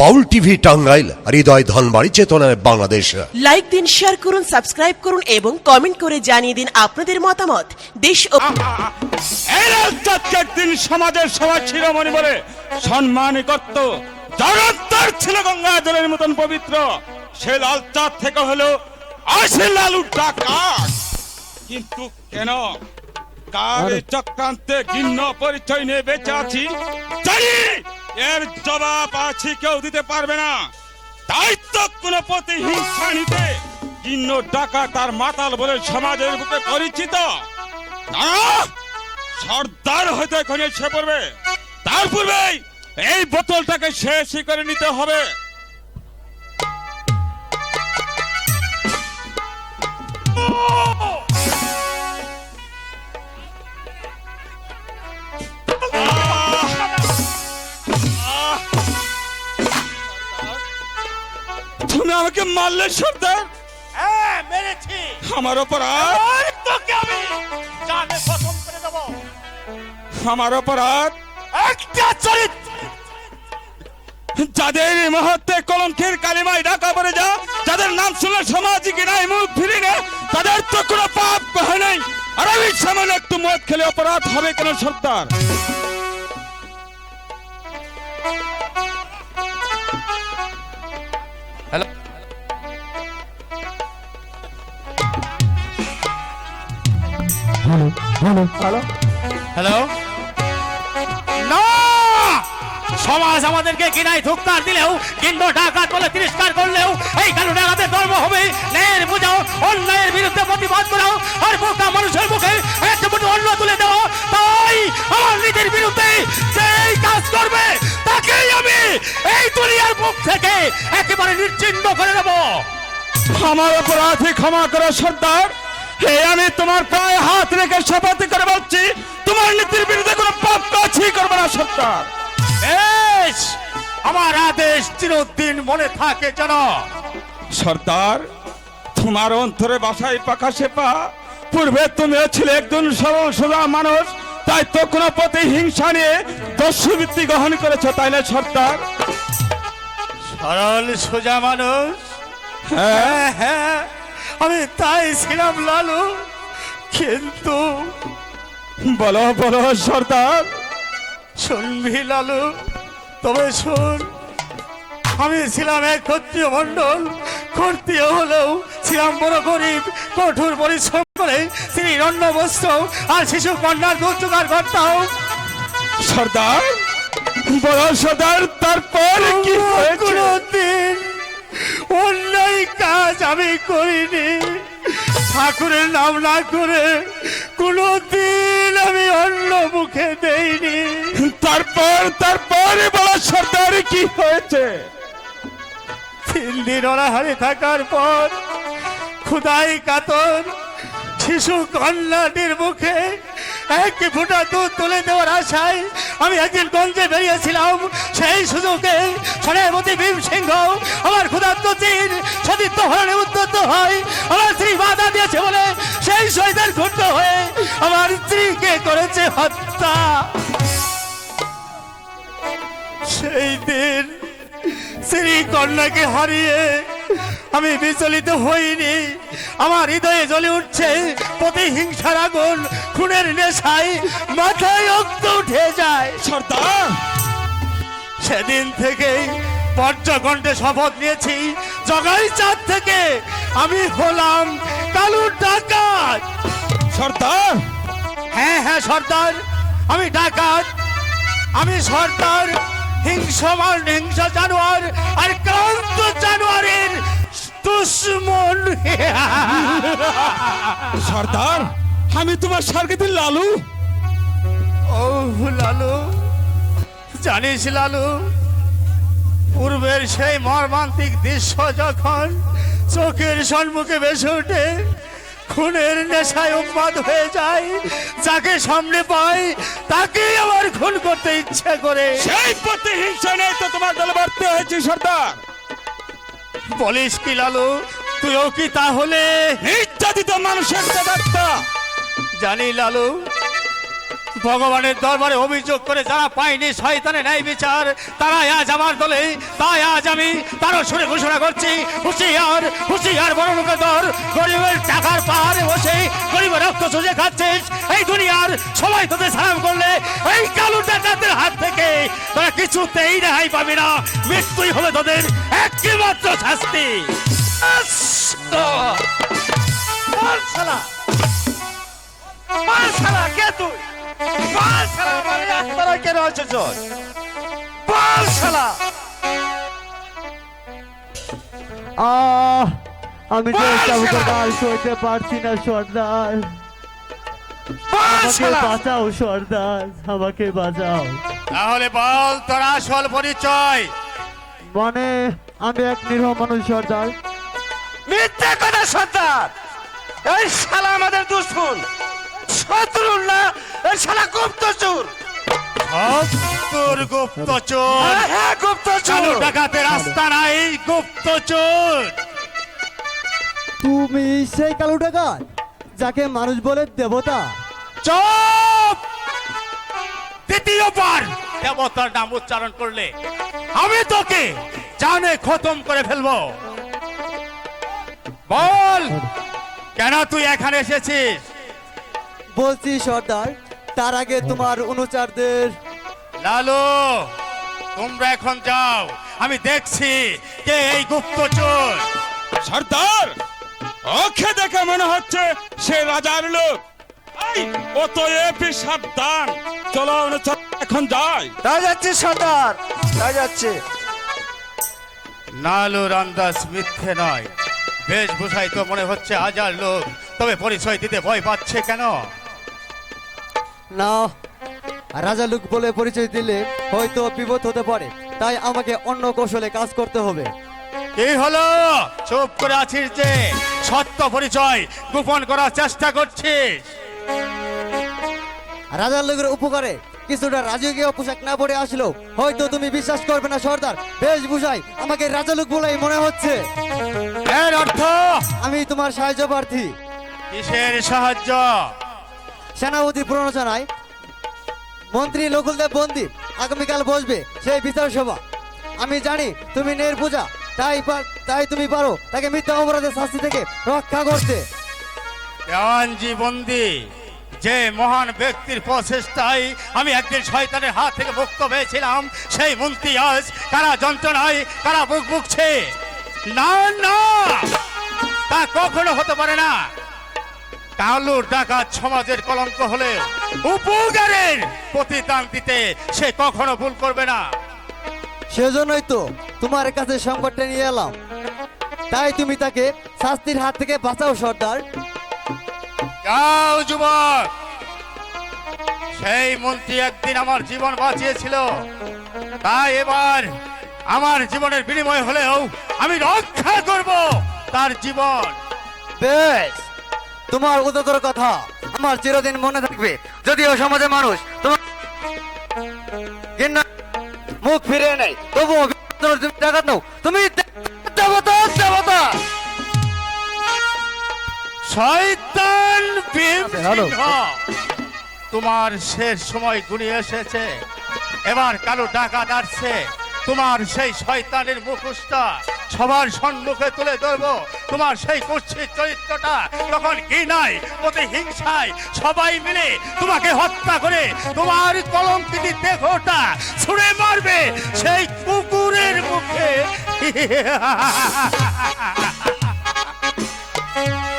বাউল TV Tangail হৃদয় ধনবাড়ি চেতনায় Bangladesh. Like দিন শেয়ার করুন সাবস্ক্রাইব করুন এবং কমেন্ট করে জানিয়ে দিন আপনাদের মতামত। দেশ ও দিন সমাজের সবার শিরোমণি বলে সম্মান করত জগত্তর ছিল গঙ্গা জলের মতন পবিত্র। সে লাল চাঁদ থেকে হলো আসে লালু ডাকাত কিন্তু কেন? কার চক্রান্তে ভিন্ন পরিচয় নিয়ে বেঁচে আছি জানি! এর জবাব আছে, কেউ দিতে পারবে না। তো কোন প্রতিহিংসা নিতে। কিন্ন ডাকা তার মাতাল বলে সমাজের বুকে পরিচিত। সর্দার হয়তো এখন এসে পড়বে। তার পূর্বেই এই বোতলটাকে শেষ করে নিতে হবে। আমাকে মারলে সর্দার হ্যাঁ মেরেছি। আমার অপরাধ? তোকে আমি জানে খতম করে দেব। আমার অপরাধ? একটা চরিত্র। যাদের মুহূর্তে কলঙ্কের কালিমায় ডাকা পড়ে যা যাদের নাম শুনলে সমাজ কিনায় মুখ ফিরে না তাদের তো কোনো পাপ হয় নাই। আর আমি সামান্য একটু মদ খেলে অপরাধ হবে কেন সর্দার? হ্যালো না সমাজ আমাদেরকে কিনাই ধুক্কার দিলেও কিন্তু ডাকাত বলে তিরস্কার করলেও এই কালো ডাকাতের ধর্ম হবে। ন্যায়ের বোঝাও অন্যায়ের বিরুদ্ধে প্রতিবাদ করাও আর বোকা মানুষের মুখে একটা মুঠো অন্ন তুলে দেওয়া তাই আমার নীতির বিরুদ্ধে যেই কাজ করবে তাকেই আমি এই দুনিয়ার মুখ থেকে একেবারে নিশ্চিন্ন করে দেবো। আমার অপরাধে ক্ষমা করো সর্দার হে আমি তোমার পায়ে হাত রেখে শপথ করে বলছি তোমার নীতির বিরুদ্ধে কোনো পাপ কাজই করবে না সর্দার বেশ আমার আদেশ চিরদিন মনে থাকে যেন সর্দার তোমার অন্তরে বাসায় পাখা সেপা পূর্বে তুমিও ছিলে একজন সরল সোজা মানুষ তাই তো কোনো পথে হিংসা নিয়ে দস্যুবৃত্তি গ্রহণ করেছ তাই না সর্দার? সরল সোজা মানুষ? হ্যাঁ। হ্যাঁ হ্যাঁ। আমি তাই ছিলাম লালু কিন্তু বলো বলো সর্দার। শুনবি লালু তবে শুন। আমি ছিলাম এক ক্ষত্রিয় মণ্ডল ক্ষত্রিয় হলেও ছিলাম বড় গরিব কঠোর পরিশ্রম করে তিনি অন্ন বস্ত্র আর শিশু কন্যার দুধ জোগাড় করতাম। সর্দার বলো সর্দার তারপর কি কোনদিন অন্যায় কাজ আমি করিনি। ঠাকুরের নাম না করে কোনদিন আমি অন্য মুখে দেইনি। তারপর তারপরে বলো সর্দার কি হয়েছে? তিন দিন অনাহারে থাকার পর খুদাই কাতর শিশু কন্যাটির মুখে এক ফুটা দুধ তুলে দেওয়ার আশায় আমি একদিন গঞ্জে বেরিয়েছিলাম, সেই সুযোগে সরেমতি ভীম সিংহ আমার ক্ষুধার্ত তীর সতীর্থ হরণে উদ্যত হয়, আমার স্ত্রী বাধা দিয়েছে বলে সেই শহীদের ঘুরতে হয়ে আমার স্ত্রীকে করেছে হত্যা। সেই দিন শ্রী কন্যাকে হারিয়ে আমি বিচলিত হইনি। আমার হৃদয়ে জ্বলে উঠছে প্রতিহিংসার আগুন। খুনের নেশায় মাথায় রক্ত উঠে যায়। সর্দার! সেদিন থেকেই পর্যকণ্ঠে শপথ নিয়েছি। জগাই চাঁদ থেকে আমি হলাম কালু ডাকাত। সর্দার! হ্যাঁ হ্যাঁ সর্দার। আমি ডাকাত। আমি সর্দার। হিংসমান হিংসা জানোয়ার। আর ক্রান্ত সর্দার আমি তোমার স্বর্গেতে লালু। ও লালু জানিস লালু পূর্বের সেই মর্মান্তিক দৃশ্য যখন চোখের সম্মুখে ভেসে ওঠে খুনের নেশায় উন্মাদ হয়ে যায় যাকে সামনে পাই তাকে আবার খুন করতে ইচ্ছে করে। সেই প্রতিহিংসা নেই তো তোমার দলে বাড়তে হয়েছে সর্দার। বলিস কি লালু তুইও কি তাহলে? নির্যাতিত মানুষের দেবাত্মা জানি লালু ভগবানের দরবারে অভিযোগ করে যারা পায়নি শয়তানের ন্যায় বিচার তারাই আজ আমার দলে তাই আজ আমি তারও সুরে ঘোষণা করছি হুশিয়ার হুশিয়ার বড় লোকের দর গরিবের টাকার পাহাড়ে বসে গরিবের রক্ত সুজে খাচ্ছিস এই দুনিয়ার সবাই তোদের সালাম করলে এই কালু ডাকাতের হাত থেকে তোরা কিছুতেই রেহাই পাবি না মৃত্যুই হবে তোদের একমাত্র শাস্তি। কে তুই কেন শালা আহ আমি সইতে পারছি না সর্দার। আমাকে বাঁচাও সর্দার। আমাকে বাঁচাও। তাহলে বল তোর আসল পরিচয়। মানে আমি এক নিরহ মানুষ সর্দার। মিথ্যা কথা সর্দার। এই শালা আমাদের দুশ্মন। শত্রু না এই শালা গুপ্তচোর। তোর গুপ্তচোর। হ্যাঁ গুপ্তচোর। ডাকাতের রাস্তা নাই গুপ্তচোর। তুমি সেই কালু ডাকাত যাকে মানুষ বলে দেবতা। চুপ! দ্বিতীয়বার দেবতার নাম উচ্চারণ করলে আমি তোকে জানে খতম করে ফেলব। বল! কেন তুই এখানে এসেছিস? বলছি সর্দার তার আগে তোমার অনুচারদের লালু তোমরা এখন যাও। আমি দেখছি কে এই গুপ্তচোর। সর্দার ওকে দেখে মনে হচ্ছে সে রাজার লোক। ও তো এপি সাবধান চলো অনুচর এখন যাই। তা যাচ্ছে সর্দার তা যাচ্ছে। নালুর আন্দাজ মিথ্যে নয়। বেশভূষাই তো মনে হচ্ছে হাজার লোক। তবে পরিচয় দিতে ভয় পাচ্ছে কেন? না রাজা লুক বলে পরিচয় দিলে হয়তো বিপদ হতে পারে। তাই আমাকে অন্য কৌশলে কাজ করতে হবে। কি হলো? চুপ করে আছিস যে? সত্য পরিচয় গোপন করার চেষ্টা করছিস। রাজার লোকের উপকারে কিছুটা রাজকীয় পোশাক না পরে আসলো হয়তো তুমি বিশ্বাস করবে না সর্দার। বেশ বুঝাই আমাকে রাজা লোক বলেই মনে হচ্ছে। এর অর্থ? আমি তোমার সাহায্য প্রার্থী। কিসের সাহায্য? সেনাপতি প্রণোচনায় মন্ত্রী নকুলদেব বন্দি আগামীকাল বসবে সেই বিচার সভা। আমি জানি তুমি নের পূজা তাই তাই তুমি পারো তাকে মিথ্যা অপরাধের শাস্তি থেকে রক্ষা করতে। দেওয়ানজি বন্দি যে মহান ব্যক্তির প্রচেষ্টায় আমি একদিন শয়তানের হাত থেকে মুক্ত হয়েছিলাম সেই মন্ত্রী আজ কারা যন্ত্রণায় কারা বুক বুকছে? না না! তা কখনো হতে পারে না। কালুর ডাকাত সমাজের কলঙ্ক হলে উপকারের প্রতিদান দিতে সে কখনো ভুল করবে না। সেজন্যই তো তোমার কাছে সংকটটা নিয়ে এলাম। তাই তুমি তাকে শাস্তির হাত থেকে বাঁচাও সর্দার। যাও যুবক! সেই মন্ত্রী একদিন আমার জীবন বাঁচিয়েছিল। তাই এবার আমার জীবনের বিনিময় হলেও আমি রক্ষা করব তার জীবন। বেশ তোমার উদতর কথা আমার চিরদিন মনে থাকবে। যদিও সমাজে মানুষ তোমার মুখ ফিরে নেই তবুও তুমি টাকা নাও। তুমি দেবতা দেবতা! শয়তান। সিংহ, তোমার শেষ সময় ঘনিয়ে এসেছে। এবার কালো ডাকাত আসছে। তোমার সেই শয়তানের মুখোশটা সবার সম্মুখে তুলে ধরব। তোমার সেই কুচ্ছির চরিত্রটা তখন কি নাই প্রতি হিংসায় সবাই মিলে তোমাকে হত্যা করে তোমার কলঙ্কিটি দেহটা ছুঁড়ে মারবে সেই কুকুরের মুখে।